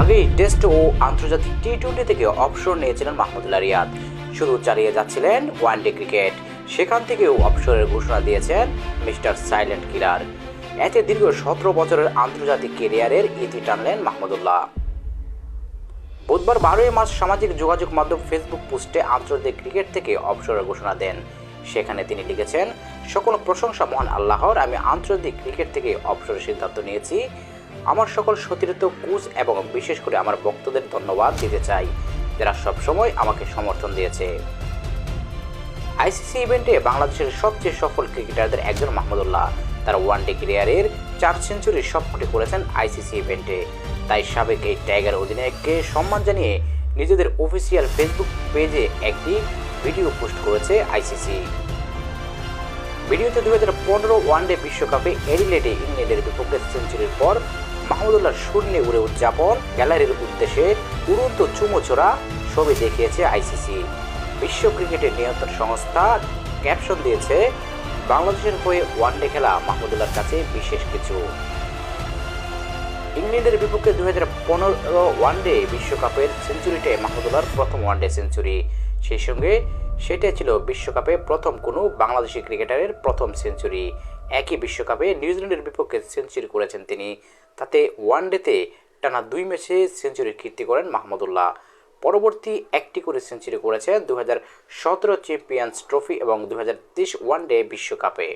আগেই টেস্ট ও আন্তর্জাতিক T twenty থেকে অবসর নিয়েছিলেন মাহমুদুল্লাহ রিয়াদ শুধু চালিয়ে যাচ্ছিলেন ওয়ানডে ক্রিকেট, সেখান থেকেও অবসরের ঘোষণা দিয়েছেন মিস্টার সাইলেন্ট কিলার। এতে দীর্ঘ সতেরো বছরের আন্তর্জাতিক কেরিয়ারের ইতি টানলেন মাহমুদুল্লাহ। বুধবার বারোই মার্চ সামাজিক যোগাযোগ মাধ্যম ফেসবুক পোস্টে আন্তর্জাতিক ক্রিকেট থেকে অবসরের ঘোষণা দেন। সেখানে তিনি লিখেছেন, সকল প্রশংসা মহান আল্লাহর, আমি আন্তর্জাতিক ক্রিকেট থেকে অবসরের সিদ্ধান্ত নিয়েছি। আমার সকল সতীর্থ কোচ এবং বিশেষ করে আমার ভক্তদের ধন্যবাদ দিতে চাই। যারা সবসময় আমাকে সমর্থন দিয়েছে। আইসিসি ইভেন্টে বাংলাদেশের সবচেয়ে সফল ক্রিকেটারদের একজন মাহমুদুল্লাহ তার ওয়ানডে ক্যারিয়ারের চার সেঞ্চুরির সবকটি করেছেন আইসিসি ইভেন্টে। তাই সাবেক এই টাইগার অধিনায়ককে সম্মান জানিয়ে নিজেদের অফিসিয়াল ফেসবুক পেজে একটি ভিডিও পোস্ট করেছে আইসিসি। ভিডিওতে দু হাজার পনেরো ওয়ানডে বিশ্বকাপে এডিলেডে ইংল্যান্ডের বিপক্ষে সেঞ্চুরির পর মাহমুদুল্লাহ শূন্যে উড়ে উদযাপন গ্যালারির উদ্দেশ্যে উড়ন্ত চুমো ছোড়া ছবি দেখিয়েছে আইসিসি। বিশ্ব ক্রিকেটের নিয়ন্ত্রণ সংস্থা ক্যাপশন দিয়েছে, বাংলাদেশের হয়ে ওয়ানডে খেলা মাহমুদুল্লাহর কাছে বিশেষ কিছু। ইংল্যান্ডের বিপক্ষে দু হাজার পনেরো ওয়ানডে বিশ্বকাপের সেঞ্চুরিটাই মাহমুদুল্লাহর প্রথম ওয়ানডে সেঞ্চুরি। সেই সঙ্গে সেটাই ছিল বিশ্বকাপে প্রথম কোনো বাংলাদেশি ক্রিকেটারের প্রথম সেঞ্চুরি। একই বিশ্বকাপে নিউজিল্যান্ডের বিপক্ষে সেঞ্চুরি করেছেন তিনি। তাতে ওয়ান ডেতে টানা দুই ম্যাচে সেঞ্চুরির কীর্তি করেন মাহমুদুল্লাহ পরবর্তী একটি করে সেঞ্চুরি করেছেন দু হাজার সতেরো চ্যাম্পিয়ন্স ট্রফি এবং দু হাজার তেইশ ওয়ানডে বিশ্বকাপে।